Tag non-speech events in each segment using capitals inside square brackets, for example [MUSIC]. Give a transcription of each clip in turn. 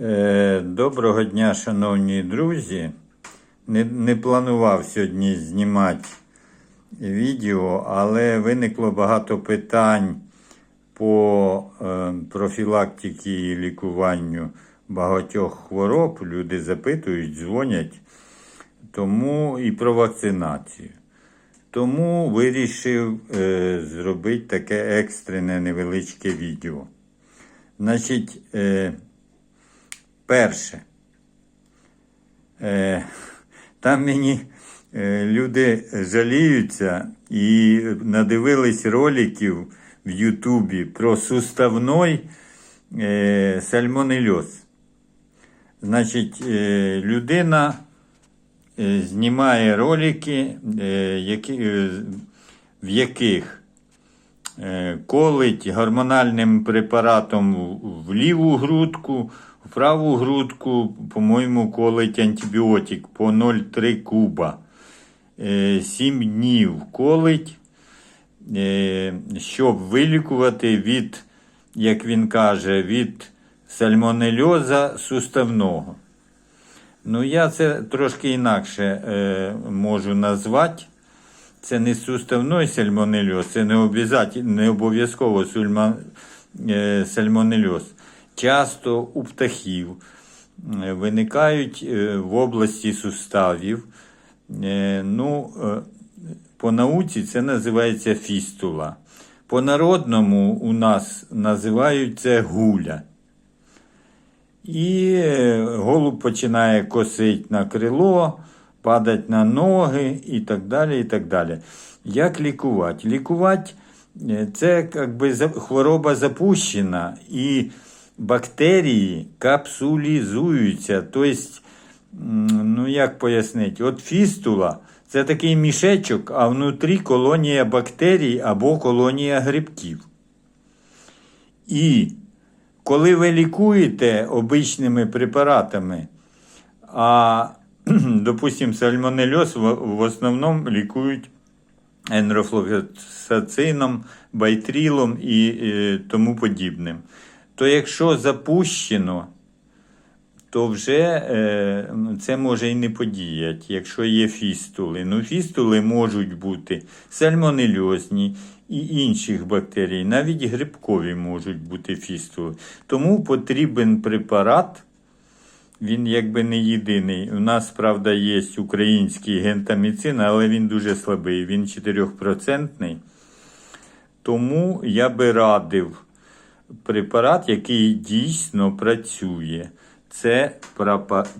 Е, Доброго дня, шановні друзі. Не, не планував сьогодні знімати відео, але виникло багато питань по е, профілактиці і лікуванню багатьох хвороб. Люди запитують, дзвонять, тому і про вакцинацію. Тому вирішив е, зробити таке екстрене невеличке відео. Значить, е, перше. Е, там мені е, люди жаліються і надивились роликів в Ютубі про суставной е, сальмонельоз. Значить, людина знімає ролики, в яких колить гормональним препаратом в ліву грудку, в праву грудку, по-моєму, колить антибіотик по 0,3 куба. 7 днів колить, е, щоб вилікувати від, як він каже, від сальмонельоза суставного. Ну, я це трошки інакше е, можу назвати. Це не суставний сальмонельоз, це не, обов'язково е, сальмонельоз. Часто у птахів е, виникають е, в області суставів. Е, ну, по науці це називається фістула. По народному у нас називають це гуля. І голуб починає косить на крило, падать на ноги і так далі. і так далі. Як лікувати? Лікувати це якби хвороба запущена, і бактерії капсулізуються. Тобто, ну як пояснити, от фістула це такий мішечок, а внутрі колонія бактерій або колонія грибків. І коли ви лікуєте обичними препаратами, а, [CLEARS THROAT] допустим, сальмонельоз в, в основному лікують енрофлоксацином, байтрілом і е, тому подібним, то якщо запущено, то вже е, це може і не подіяти, якщо є фістули. Ну, фістули можуть бути сальмонельозні і інших бактерій, навіть грибкові можуть бути фістули. Тому потрібен препарат. Він якби не єдиний. У нас, правда, є український гентаміцин, але він дуже слабий. Він 4%. Тому я би радив препарат, який дійсно працює. Це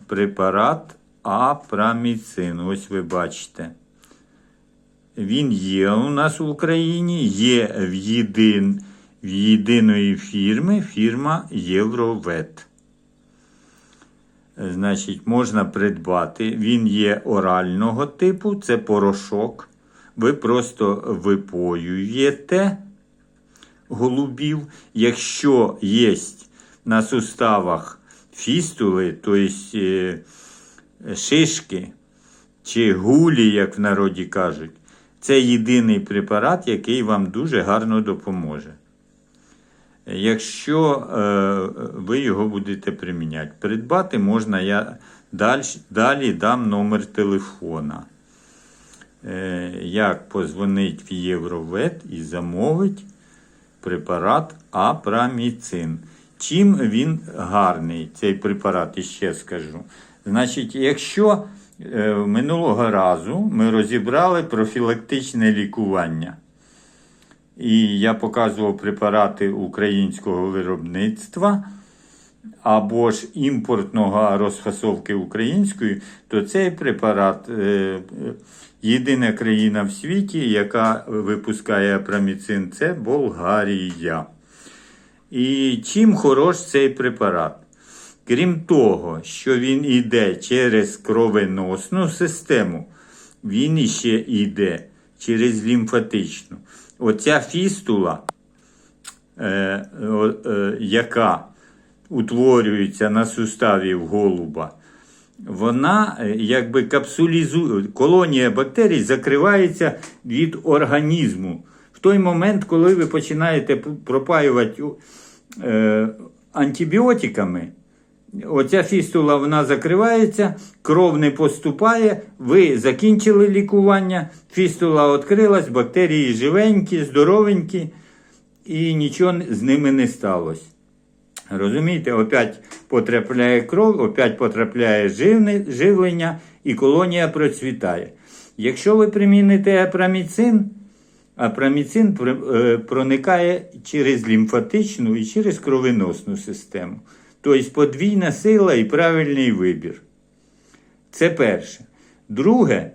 препарат апраміцин. Ось ви бачите. Він є у нас в Україні, є в, єдин, в єдиної фірми, фірма Євровет. Значить, можна придбати. Він є орального типу, це порошок. Ви просто випоюєте голубів. Якщо є на суставах фістули, тобто шишки чи гулі, як в народі кажуть, це єдиний препарат, який вам дуже гарно допоможе. Якщо е, ви його будете приміняти, придбати можна, я далі, далі дам номер телефона. Е, як позвонить в Євровет і замовить препарат Апраміцин. Чим він гарний, цей препарат, іще скажу. Значить, якщо е, минулого разу ми розібрали профілактичне лікування. І я показував препарати українського виробництва або ж імпортного розфасовки української, то цей препарат е, е, єдина країна в світі, яка випускає апраміцин, це Болгарія. І чим хорош цей препарат? Крім того, що він йде через кровеносну систему, він іще йде через лімфатичну. Оця фістула, е, е, яка утворюється на суставі голуба, вона е, якби капсулізує, колонія бактерій закривається від організму. В той момент, коли ви починаєте пропаювати е, антибіотиками, оця фістула вона закривається, кров не поступає, ви закінчили лікування, фістула відкрилась, бактерії живенькі, здоровенькі, і нічого з ними не сталося. Розумієте, опять потрапляє кров, опять потрапляє живлення і колонія процвітає. Якщо ви приміните апраміцин, апраміцин е, проникає через лімфатичну і через кровеносну систему. Тобто подвійна сила і правильний вибір. Це перше. Друге,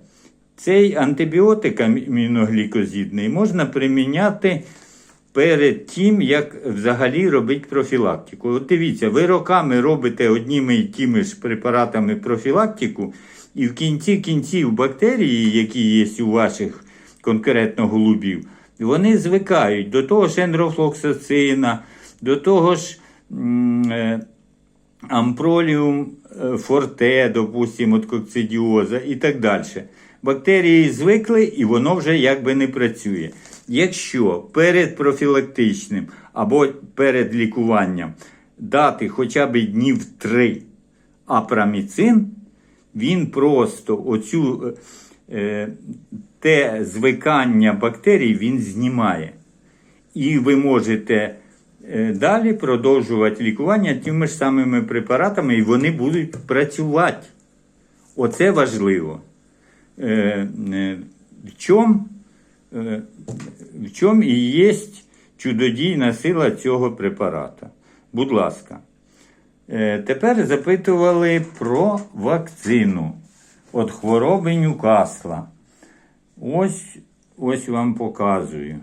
цей антибіотик аміноглікозідний можна приміняти перед тим, як взагалі робити профілактику. От дивіться, ви роками робите одніми і тими ж препаратами профілактику, і в кінці кінців бактерії, які є у ваших конкретно голубів, вони звикають до того ж ендрофлоксацина, до того ж е, ампроліум е, форте, допустимо, от кокцидіоза і так далі. Бактерії звикли і воно вже якби не працює. Якщо перед профілактичним або перед лікуванням дати хоча б днів 3 апраміцин, він просто оцю е, те звикання бактерій він знімає. І ви можете е, далі продовжувати лікування тими ж самими препаратами, і вони будуть працювати. Оце важливо. Е, е, В чому в чому і є чудодійна сила цього препарата? Будь ласка. Е, Тепер запитували про вакцину від хвороби Ньюкасла. Ось, ось вам показую.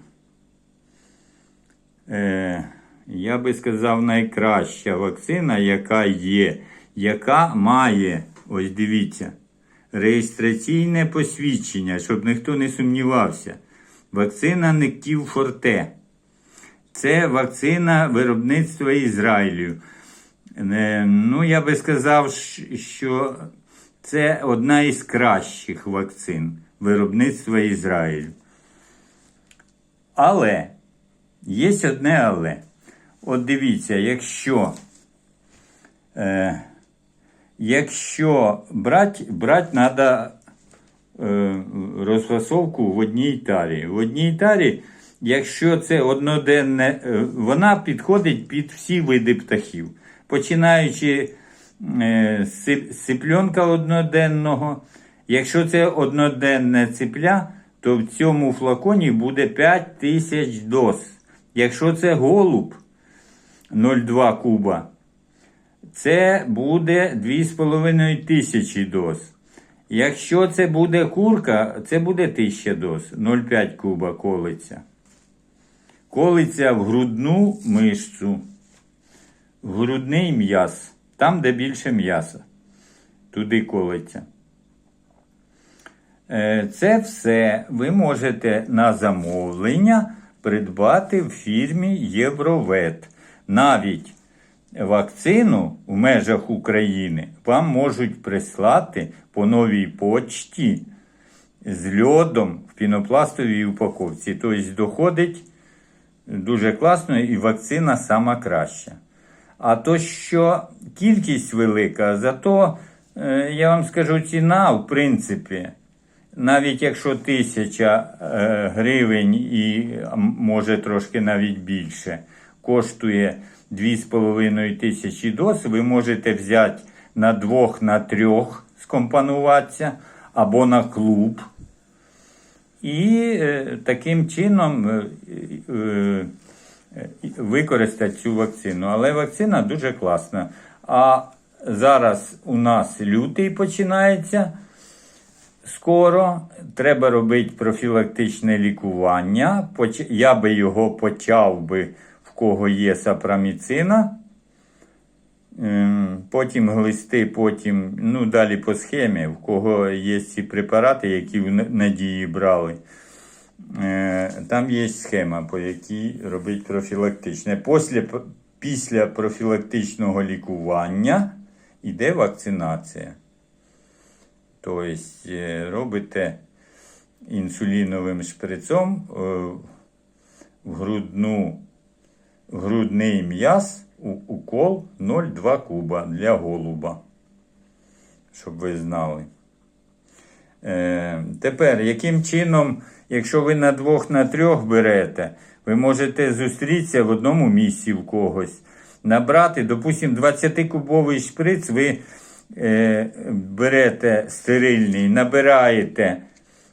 Е, я би сказав, найкраща вакцина, яка є, яка має, ось дивіться, реєстраційне посвідчення, щоб ніхто не сумнівався. Вакцина Нектів Форте. Це вакцина виробництва Ізраїлю. Е, Ну, я би сказав, що це одна із кращих вакцин виробництва Ізраїлю. Але є одне але. От дивіться, якщо, е, якщо брати брать треба розфасовку в одній тарі. В одній тарі, якщо це одноденне, е, вона підходить під всі види птахів. Починаючи е, з сип- одноденного. Якщо це одноденне ципля, то в цьому флаконі буде 5 тисяч доз. Якщо це голуб 0,2 куба, це буде 2,5 тисячі доз. Якщо це буде курка, це буде 1000 доз, 0,5 куба колиться. Колиться в грудну мишцю, грудний м'яз, там, де більше м'яса. Туди колиться. Е, Це все ви можете на замовлення придбати в фірмі Євровет. Навіть вакцину в межах України вам можуть прислати по новій почті з льодом в пінопластовій упаковці. Тобто доходить дуже класно і вакцина сама краща. А то, що кількість велика, зато е, я вам скажу ціна, в принципі, навіть якщо тисяча е, гривень і може трошки навіть більше, коштує 2,5 тисячі доз, ви можете взяти на двох, на трьох скомпонуватися або на клуб. І е, таким чином е, е, використати цю вакцину. Але вакцина дуже класна. А зараз у нас лютий починається скоро. Треба робити профілактичне лікування. Я би його почав би кого є сапраміцина. Ем, Потім глисти, потім, ну, далі по схемі, в кого є ці препарати, які в надії брали. Е, Там є схема, по якій робить профілактичне. Після, після профілактичного лікування йде вакцинація. Тобто е, робите інсуліновим шприцом е, в грудну, грудний м'яз укол 0,2 куба для голуба. Щоб ви знали. Е, тепер, яким чином, якщо ви на двох, на трьох берете, ви можете зустрітися в одному місці в когось, набрати, допустимо, 20-кубовий шприц, ви е, берете стерильний, набираєте,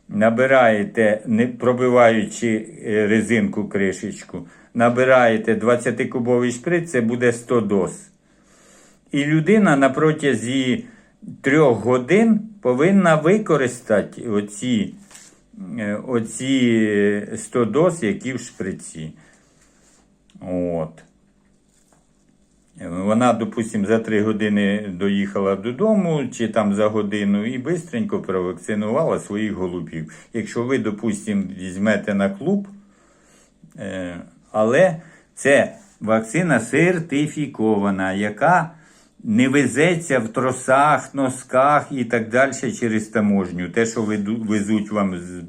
набираєте, не пробиваючи е, резинку кришечку, набираєте 20-кубовий шприц, це буде 100 доз. І людина на протязі трьох годин повинна використати оці, е, оці 100 доз, які в шприці. От. Вона, допустимо, за 3 години доїхала додому, чи там за годину, і швидко провакцинувала своїх голубів. Якщо ви, допустимо, візьмете на клуб, Е, Але це вакцина сертифікована, яка не везеться в тросах, носках і так далі через таможню. Те, що везуть вам з,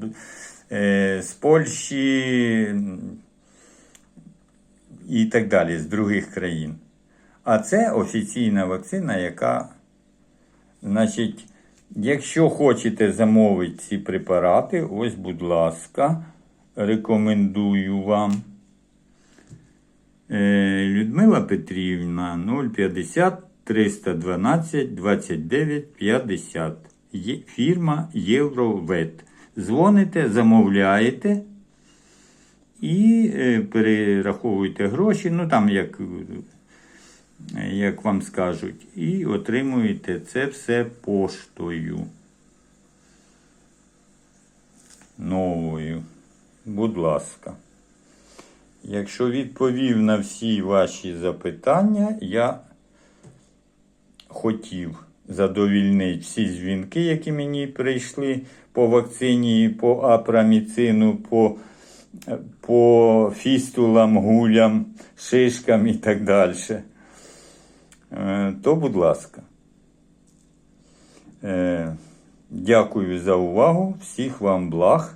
е, з Польщі і так далі, з других країн. А це офіційна вакцина, яка, значить, якщо хочете замовити ці препарати, ось, будь ласка, рекомендую вам. Е, Людмила Петрівна 050 312 29 50. Фірма Євровет. Дзвоните, замовляєте і е, перераховуєте гроші, ну там як, як вам скажуть, і отримуєте це все поштою новою. Будь ласка. Якщо відповів на всі ваші запитання, я хотів задовільнити всі дзвінки, які мені прийшли по вакцині, по апраміцину, по, по фістулам, гулям, шишкам і так далі. Е, То, будь ласка. Е, Дякую за увагу. Всіх вам благ.